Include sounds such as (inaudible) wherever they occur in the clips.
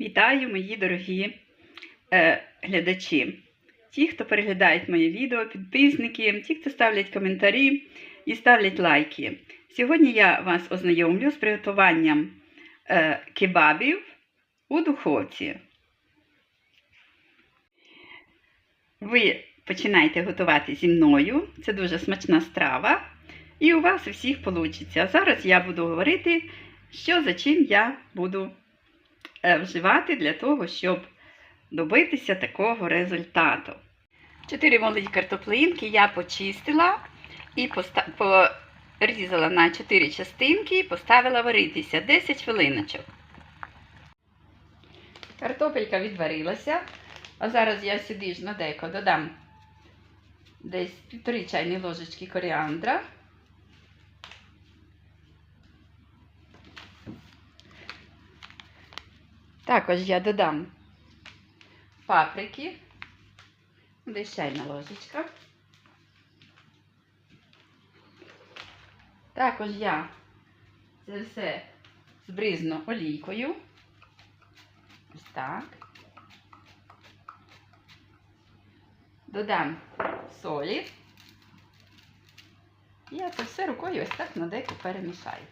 Вітаю, мої дорогі е, глядачі. Ті, хто переглядають моє відео, підписники, ті, хто ставлять коментарі і ставлять лайки. Сьогодні я вас ознайомлю з приготуванням е, кебабів у духовці. Ви починаєте готувати зі мною. Це дуже смачна страва. І у вас у всіх вийде. Зараз я буду говорити, що за чим я буду вживати для того, щоб добитися такого результату. Чотири молоді картоплинки я почистила і порізала на 4 частинки і поставила варитися 10 хвилиночок. Картопелька відварилася, а зараз я сюди ж на деко додам десь півтори чайні ложечки коріандра. Також я додам паприки, десь чайна ложечка. Також я це все збризну олійкою. Ось так. Додам солі. Я це все рукою ось так на деку перемішаю.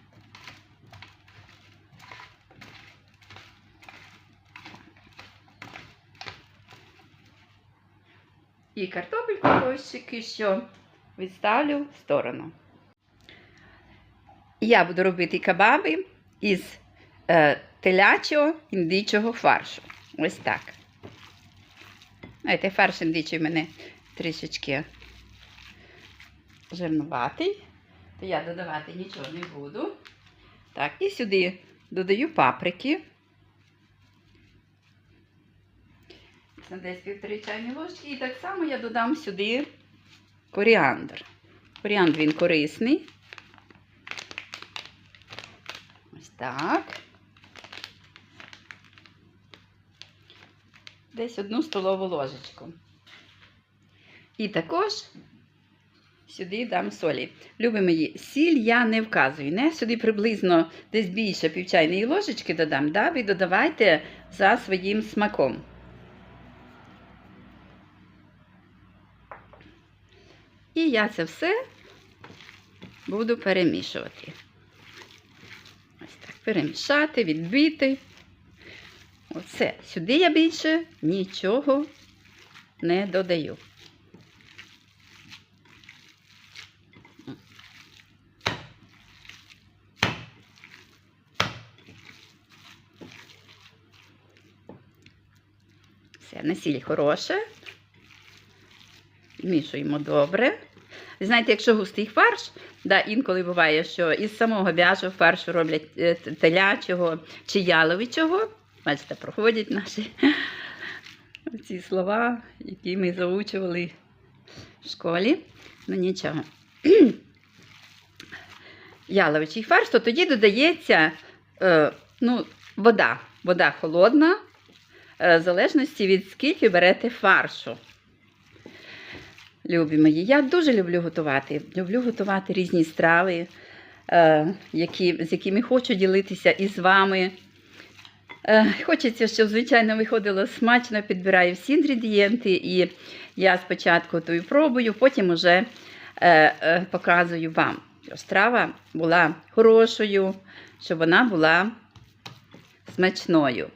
І картопельку кощики, що відставлю в сторону. Я буду робити кебаби із е, телячого індичого фаршу. Ось так. Знаєте, фарш індичий в мене трішечки жирнуватий, то я додавати нічого не буду. Так, і сюди додаю паприки. Десь півтори чайні ложки. І так само я додам сюди коріандр. Коріандр він корисний. Ось так. Десь одну столову ложечку. І також сюди дам солі. Любі мої, сіль я не вказую. Не сюди приблизно десь більше півчайної ложечки додам. Да? Ви додавайте за своїм смаком. І я це все буду перемішувати. Ось так, перемішати, відбити. Оце. Сюди я більше нічого не додаю. Все, насіль хороше. Змішуємо добре. Знаєте, якщо густий фарш, да, інколи буває, що із самого бяжого фаршу роблять е, телячого чи яловичого. Бачите, проходять наші (laughs) ці слова, які ми заучували в школі. Ну нічого. (clears throat) Яловичий фарш, то тоді додається е, ну, вода. Вода холодна, е, в залежності від скільки берете фаршу. Любі мої, я дуже люблю готувати. Люблю готувати різні страви, е, які, з якими хочу ділитися із вами. Е, хочеться, щоб, звичайно, виходило смачно, підбираю всі інгредієнти, і я спочатку тую пробую, потім уже е, показую вам, щоб страва була хорошою, щоб вона була смачною.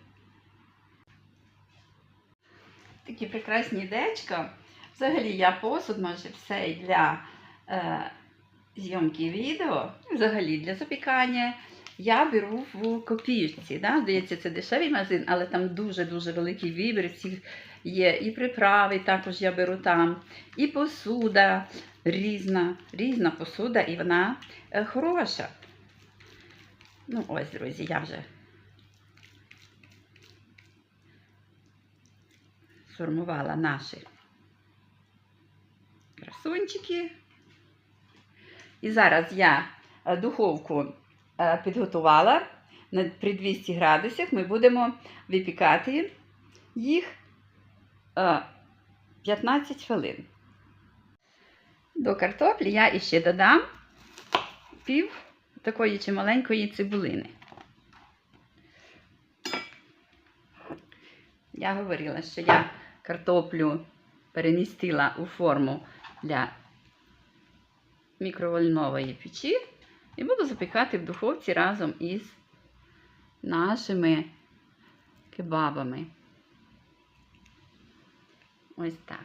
Такі прекрасні дечка. Взагалі я посуд майже все для е, зйомки відео, і взагалі для запікання. Я беру в копійці. Да? Здається, це дешевий магазин, але там дуже-дуже великий вибір. Всіх є і приправи, також я беру там, і посуда різна, різна посуда, і вона е, хороша. Ну, ось, друзі, я вже сформувала наші красунчики. І зараз я е, духовку е, підготувала при 200 градусах. Ми будемо випікати їх е, 15 хвилин. До картоплі я іще додам пів такої чималенької цибулини. Я говорила, що я картоплю перемістила у форму для мікровольнової печі і буду запікати в духовці разом із нашими кебабами. Ось так.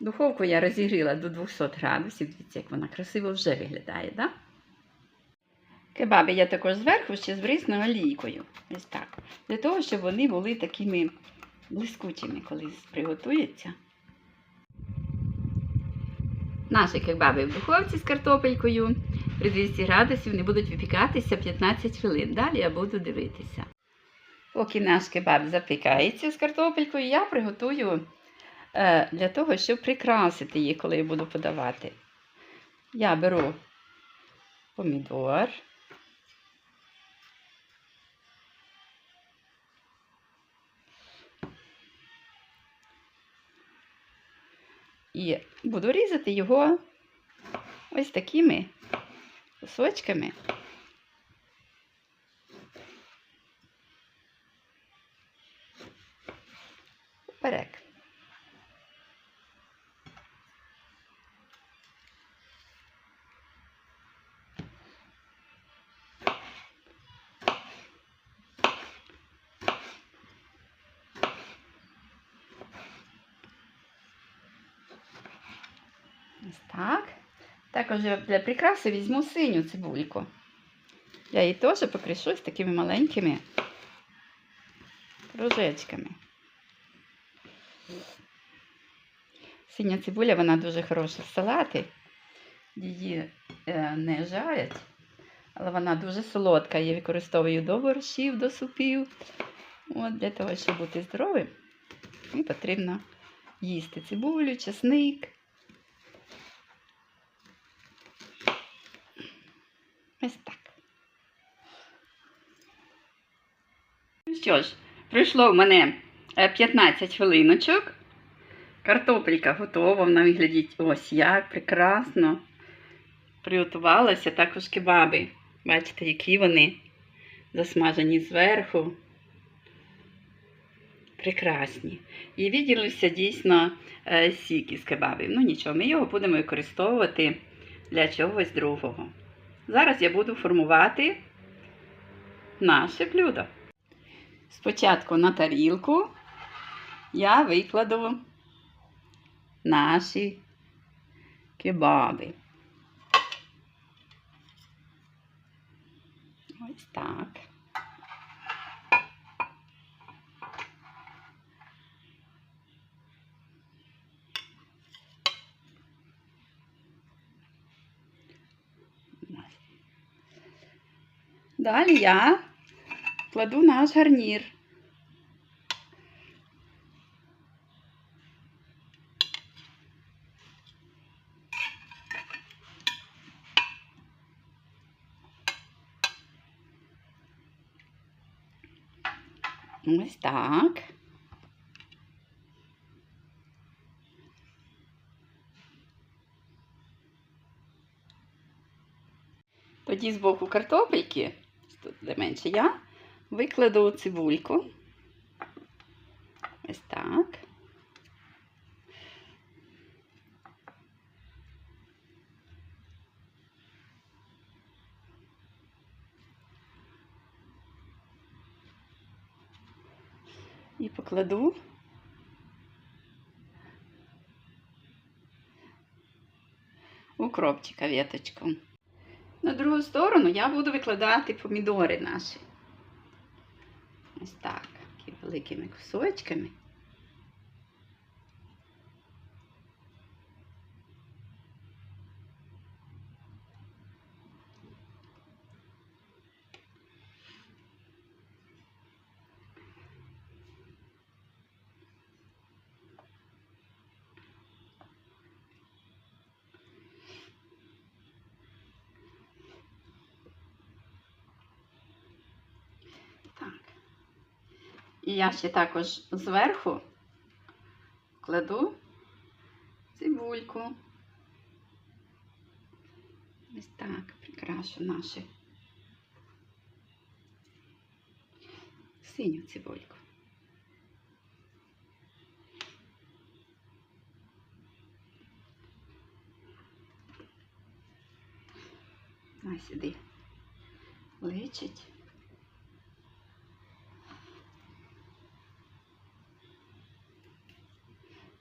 Духовку я розігріла до 200 градусів. Дивіться, як вона красиво вже виглядає, так? Кебаби я також зверху ще збризну олійкою. Ось так. Для того, щоб вони були такими блискучими, коли приготуються. Наші кебаби в духовці з картопелькою при 200 градусів вони будуть випікатися 15 хвилин. Далі я буду дивитися. Поки наш кебаб запікається з картопелькою, я приготую е, для того, щоб прикрасити її, коли я буду подавати. Я беру помідор. І буду різати його ось такими кусочками. Ось так. Також для прикраси візьму синю цибульку. Я її теж покришу з такими маленькими кружечками. Синя цибуля, вона дуже хороша в салати. Її е, не жарять, але вона дуже солодка. Я використовую до борщів, до супів. От Для того, щоб бути здоровим, потрібно їсти цибулю, чесник. Ось так. Ну що ж, пройшло в мене е, 15 хвилиночок. Картопелька готова, вона виглядить ось як прекрасно. Приготувалася також кебаби. Бачите, які вони засмажені зверху. Прекрасні. І відділився дійсно е, сік із кебабів. Ну нічого, ми його будемо використовувати для чогось другого. Зараз я буду формувати наше блюдо. Спочатку на тарілку я викладу наші кебаби. Ось так. Далі я кладу наш гарнір. Ось так. Тоді з боку картопельки, тут де менше я, викладу цибульку. Ось так. І покладу укропчика веточку. На другу сторону я буду викладати помідори наші. Ось так, такими великими кусочками. І я ще також зверху кладу цибульку. Ось так прикрашу наші синю цибульку. Ось сюди личить.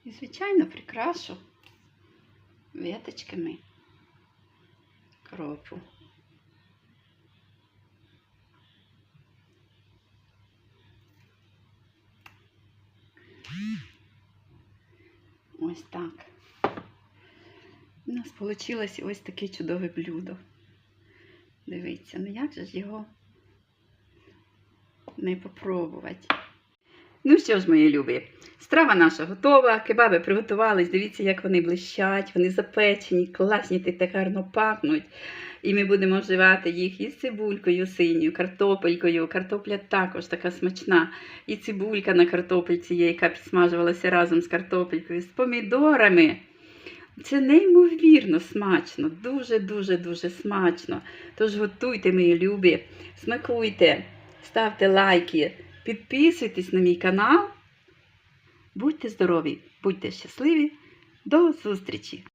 І, звичайно, прикрашу веточками кропу. Ось так. У нас вийшло ось таке чудове блюдо. Дивіться, ну як же ж його не попробувати. Ну що ж, мої любі, страва наша готова, кебаби приготувались, дивіться, як вони блищать, вони запечені, класні, так гарно пахнуть. І ми будемо вживати їх із цибулькою синьою, картопелькою. Картопля також така смачна. І цибулька на картопельці є, яка підсмажувалася разом з картопелькою, з помідорами. Це неймовірно смачно, дуже-дуже дуже смачно. Тож готуйте, мої любі, смакуйте, ставте лайки, підписуйтесь на мій канал. Будьте здорові, будьте щасливі. До зустрічі!